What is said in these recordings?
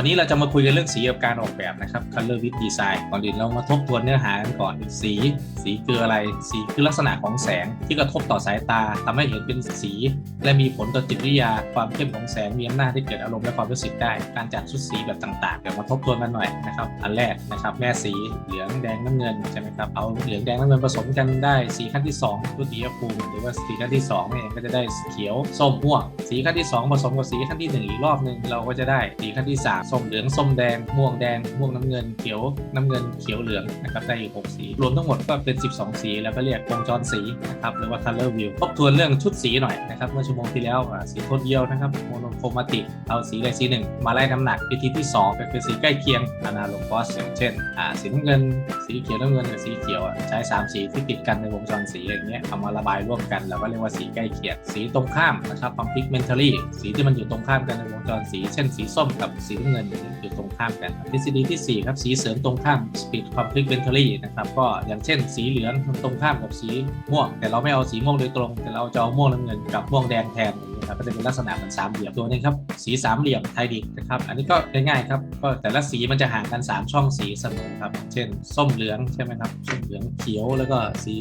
วันนี้เราจะมาคุยกันเรื่องสีกับการออกแบบนะครับ Color with Design ก่อนอื่นเรามาทบทวนเนื้อหากันก่อน สี สีคืออะไร สีคือลักษณะของแสงที่กระทบต่อสายตาทำให้เห็นเป็นสี และมีผลต่อจิตวิทยา ความเข้มของแสงมีอำนาจที่เกิดอารมณ์และความรู้สึกได้ การจัดชุดสีแบบต่างๆ เดี๋ยวมาทบทวนกันหน่อยนะครับ อันแรกนะครับแม่สีเหลืองแดงน้ำเงินใช่ไหมครับ เอาเหลืองแดงน้ำเงินผสมกันได้ สีขั้นที่2ทุติยภูมิหรือว่าสีขั้นที่2เนี่ยก็จะได้เขียวส้มม่วง สีขั้นที่ 2 ผสมกับสีขั้นที่ 1 อีกรอบหนึ่งเราก็จะได้สีขั้นที่ 3ส้มเหลืองส้มแดง ม่วงแดง ม่วงน้ำเงินเขียวน้ำเงินเขียวเหลืองนะครับได้อีก6สี รวมทั้งหมดก็เป็น 12 สี แล้วก็เรียกวงจรสีนะครับหรือว่า color wheel ทบทวนเรื่องชุดสีหน่อยนะครับเมื่อชั่วโมงที่แล้วสีโทนเดียวนะครับโมโนโครมาติกเอาสีใดสีหนึ่ง มาไล่น้ำหนักวิธีที่ 2 ก็คือสีใกล้เคียงอนาโลกอสอย่างเช่นสีน้ำเงิน สีเขียวน้ำเงินกับสีเขียวใช้ 3 สีที่ติดกันในวงจรสีอย่างเงี้ยเอามาระบายร่วมกันเราก็เรียกว่าสีใกล้เคียงสีตรงข้ามนะครับ complementary สีที่มันอยู่ตรงข้ามกันในวงจรสี เช่นสีส้มกับสีน้ำเงินอยู่ตรงข้ามกันทฤษฎีที่ 4 ครับ สีเสริมตรงข้าม speed complementary นะครับ ก็อย่างเช่น สีเหลืองตรงข้ามกับสีม่วง แต่เราไม่เอาสีม่วงโดยตรง แต่เราจะเอาม่วงน้ำเงินกับม่วงแดงแทนอย่างนี้ครับก็จะเป็นลักษณะเหมือนสามเหลี่ยมตัวนี้ครับสีสามเหลี่ยมไทยดิกนะครับอันนี้ก็ง่ายๆครับก็แต่ละสีมันจะห่างกัน 3 ช่องสีเสมอครับ เช่น ส้มเหลืองใช่ไหมครับส้มเหลืองเขียวแล้วก็สี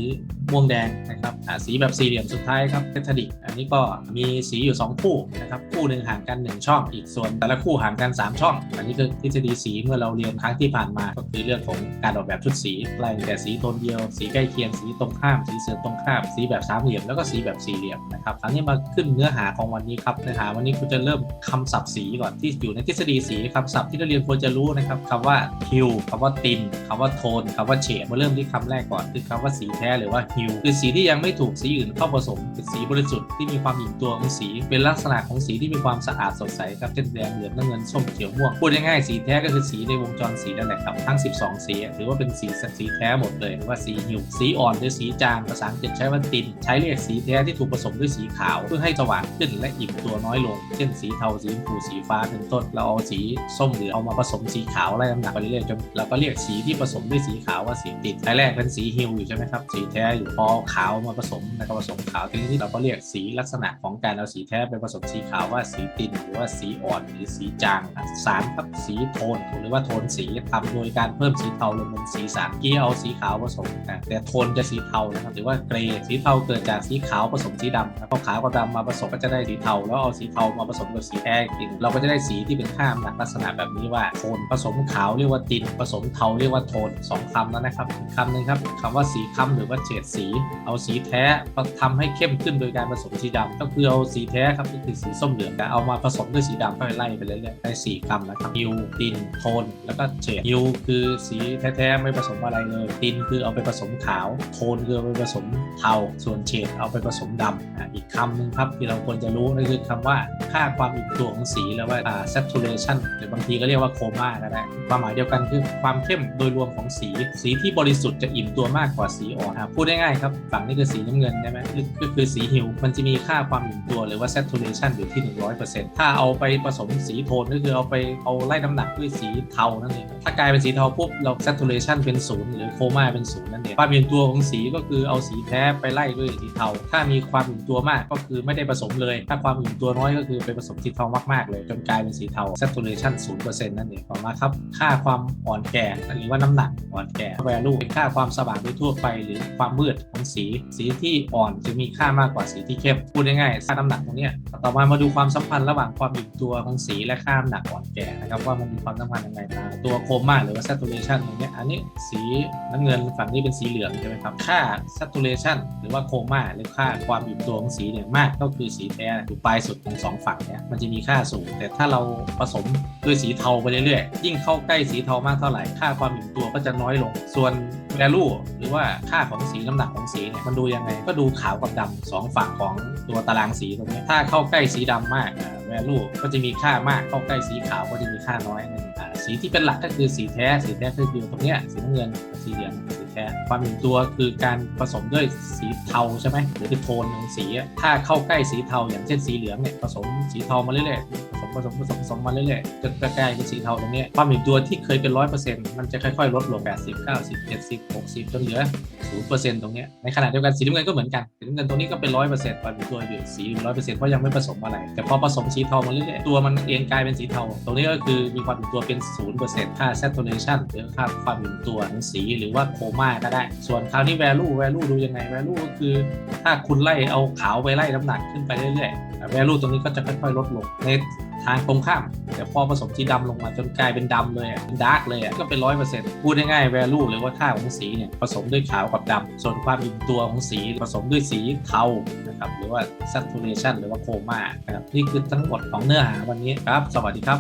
ม่วงแดงนะครับสีแบบสี่เหลี่ยมสุดท้ายครับเททดิกอันนี้ก็มีสีอยู่ 2 คู่นะครับคู่หนึ่งห่างกัน 1 ช่อง อีกส่วนแต่ละคู่ห่างกัน 3 ช่อง อันนี้คือทฤษฎีสีเมื่อเราเรียนครั้งที่ผ่านมา ก็คือเรื่องของการออกแบบชุดสีไล่ตั้งแต่สีโทนเดียว สีใกล้เคียงสีตรงข้าม สีเสริมตรงข้าม สีแบบสามเหลี่ยมแล้วก็สีแบบสี่เหลี่ยมนะครับคราวนี้มาขึ้นเนื้อหาของวันนี้ครับเนื้อหาวันนี้คุณจะเริ่มคำศัพท์สีก่อนที่อยู่ในทฤษฎีสีคำศัพท์ที่นักเรียนควรจะรู้นะครับคำว่า hue คำว่า tint คำว่า tone คำว่า shade มาเริ่มที่คำแรกก่อนคือคำว่าสีแท้หรือว่า hue คือสีที่ยังไม่ถูกสีอื่นเข้าผสมเป็นสีบริสุทธิ์ที่มีความอิ่มตัวของสี เป็นลักษณะของสีที่มีความสะอาดสดใสครับเช่นแดงเหลืองน้ำเงินส้มเขียวม่วงพูดง่ายๆสีแท้ก็คือสีในวงจรสีนั่นแหละครับทั้ง 12 สีถือว่าเป็นสีสีแท้หมดเลยหรือว่าสีฮิวสีอ่อนหรือสีจางภาษาอังกฤษใช้ว่าตินใช้เรียกสีแท้ที่ถูกผสมด้วยสีขาว เพื่อให้สว่างขึ้นและอิ่มตัวน้อยลง เช่นสีเทาสีชมพูสีฟ้าเป็นต้นเราเอาสีส้มเหลืองเอามาผสมสีขาวไล่ลำดับไปเรื่อยๆจนเราก็เรียกสีที่ผสมด้วยสีขาวว่าสีติดแรกเป็นสีฮิวอยู่ใช่ไหมครับสีแท้อยู่พอขาวมาผสมแล้วก็ผสมขาวทีนี้เราก็เรียกสีลักษณะของการเอาสีแท้ไปผสมสีขาวว่าสีตินหรือว่าสีอ่อนหรือสีจางสารครับสีโทนหรือว่าโทนสีทำโดยการเพิ่มสีเทาลงบนสีสันที่เอาสีขาวผสมนะแต่โทนจะสีเทานะครับหรือว่าเกรย์สีเทาเกิดจากสีขาวผสมสีดำแล้วพอขาวกับดำมาผสมก็จะได้สีเทาแล้วเอาสีเทามาผสมกับสีแท้อีกทีหนึ่งเราก็จะได้สีที่เป็นค่าน้ำหนักลักษณะแบบนี้ว่าโทนผสมขาวเรียกว่าตินผสมเทาเรียกว่าโทนสองคำแล้วนะครับอีกคำหนึ่งครับคำว่าสีคำหรือว่าเฉดสีเอาสีแท้มาทำให้เข้มขึ้นโดยการผสมสีดำก็คือเอาสีแท้ครับก็คือสีส้มเหลืองแต่เอามาผสมด้วยสีดำค่อยไล่ไปเรื่อยๆได้สี่คำนะครับฮิวตินโทนแล้วก็เฉดฮิวคือสีแท้ๆไม่ผสมอะไรเลยตินคือเอาไปผสมขาวโทนคือเอาไปผสมเทาส่วนเฉดเอาไปผสมดำอีกคำหนึ่งครับที่เราควรจะรู้นั่นคือคำว่าค่าความอิ่มตัวของสีแล้วว่าอ่า saturation หรือบางทีก็เรียกว่าโคม่าก็ได้ความหมายเดียวกันคือความเข้มโดยรวมของสี สีที่บริสุทธิ์จะอิ่มตัวมากกว่าสีอ่อนพูดง่ายๆครับ ฝั่งนี้คือสีน้ำเงินใช่ไหมก็คือสีฮิว มันจะมีค่าความอิ่มตัวหรือว่า saturation อยู่ที่ 100%ถ้าเอาไปผสมสีโทนก็คือเอาไปเอาไล่น้ำหนักด้วยสีเทานั่นเองถ้ากลายเป็นสีเทาปุ๊บเรา saturation เป็นศูนย์หรือโคม่าเป็นศูนย์นั่นเองความอิ่มตัวของสีก็คือเอาสีแท้ไปไล่ด้วยสีเทา ถ้ามีความอิ่มตัวมากก็คือไม่ได้ผสมเลย ถ้าความอิ่มตัวน้อยก็คือไปผสมสีเทามากๆ เลยจนกลายเป็นสีเทา saturation 0%นั่นเองต่อมาครับค่าความอ่อนแก่หรือว่าน้ำหนักอ่อนแก่ value เป็นค่าความสว่างโดยทั่วไปหรือความมืดของสี สีที่อ่อนจะมีค่ามากกว่าสีที่เข้ม พูดง่ายๆค่าน้ำหนักตรงนี้ต่อมามาดูความสัมพันธ์ระหว่างความอิ่มตัวของสีและค่าน้ำหนักอ่อนแก่นะครับว่ามันมีความสัมพันธ์ยังไงมาตัวโคม่าหรือว่า saturation ตรงเนี้ยอันนี้สีน้ำเงินฝั่งนี้เป็นสีเหลืองใช่ไหมครับค่า saturation หรือว่าโคม่าหรือค่าความอิ่มตัวของสีเนี่ยมากก็คือสีแท้อยู่ปลายสุดของสองฝั่งเนี่ยมันจะมีค่าสูง แต่ถ้าเราผสมด้วยสีเทาไปเรื่อยๆยิ่งเข้าใกล้สีเทามากเท่าไหร่ค่าความอิ่มตัวก็จะน้อยลงส่วน value หรือว่าค่าของสีน้ำหนักของสีเนี่ยมันดูยังไง ก็ดูขาวกับดำสองฝั่งของตัวตารางสีตรงนี้ ถ้าเข้าใกล้สีดำมากอ่า value ก็จะมีค่ามากเข้าใกล้สีขาวก็จะมีค่าน้อยนั่นเองสีที่เป็นหลักก็คือสีแท้สีแท้คืออยู่ตรงเนี้ยสีน้ำเงินสีเหลืองสีแท้ความอิ่มตัวคือการผสมด้วยสีเทาใช่ไหมหรือคือโทนของสีถ้าเข้าใกล้สีเทาอย่างเช่นสีเหลืองเนี่ยผสมสีเทามาเรื่อยๆผสมผสมผสมผสมมาเรื่อยๆจนใกล้ๆเป็นสีเทาตรงนี้ความอิ่มตัวที่เคยเป็นร้อยเปอร์เซ็นต์มันจะค่อยๆ ลดลง 80 90 70 60 จนเหลือศูนย์เปอร์เซ็นต์ตรงนี้ในขณะเดียวกันสีน้ำเงินก็เหมือนกันสีน้ำเงินตรงนี้ก็เป็นร้อยเปอร์เซ็นต์ความอิ่มตัวอยู่สีร้อยเปอร์เซ็นต์เพราะยังไม่ผสมอะไร แต่พอผสมสีเทามาเรื่อยๆตัวมันเองกลายเป็นสีเทา ตรงนี้ก็คือมีความอิ่มตัวเป็นศูนย์เปอร์เซ็นต์ค่า saturation หรือค่าความอิ่มตัวของสีหรือว่าโคม่าก็ได้ ส่วนคราวนี้ value value ดูยังไง value ก็คือ ถ้าคุณไล่เอาขาวไปไล่น้ำหนักขึ้นไปเรื่อยๆ value ตรงนี้ก็จะค่อยๆลดลงในทางตรงข้าม แต่พอผสมสีดำลงมาจนกลายเป็นดำเลยเป็นดาร์กเลยก็เป็นร้อยเปอร์เซ็นต์พูดง่ายๆแวลูหรือว่าค่าของสีเนี่ยผสมด้วยขาวกับดำส่วนความอิ่มตัวของสีผสมด้วยสีเทานะครับหรือว่า saturation หรือว่าโคม่านะครับนี่คือทั้งหมดของเนื้อหาวันนี้ครับ สวัสดีครับ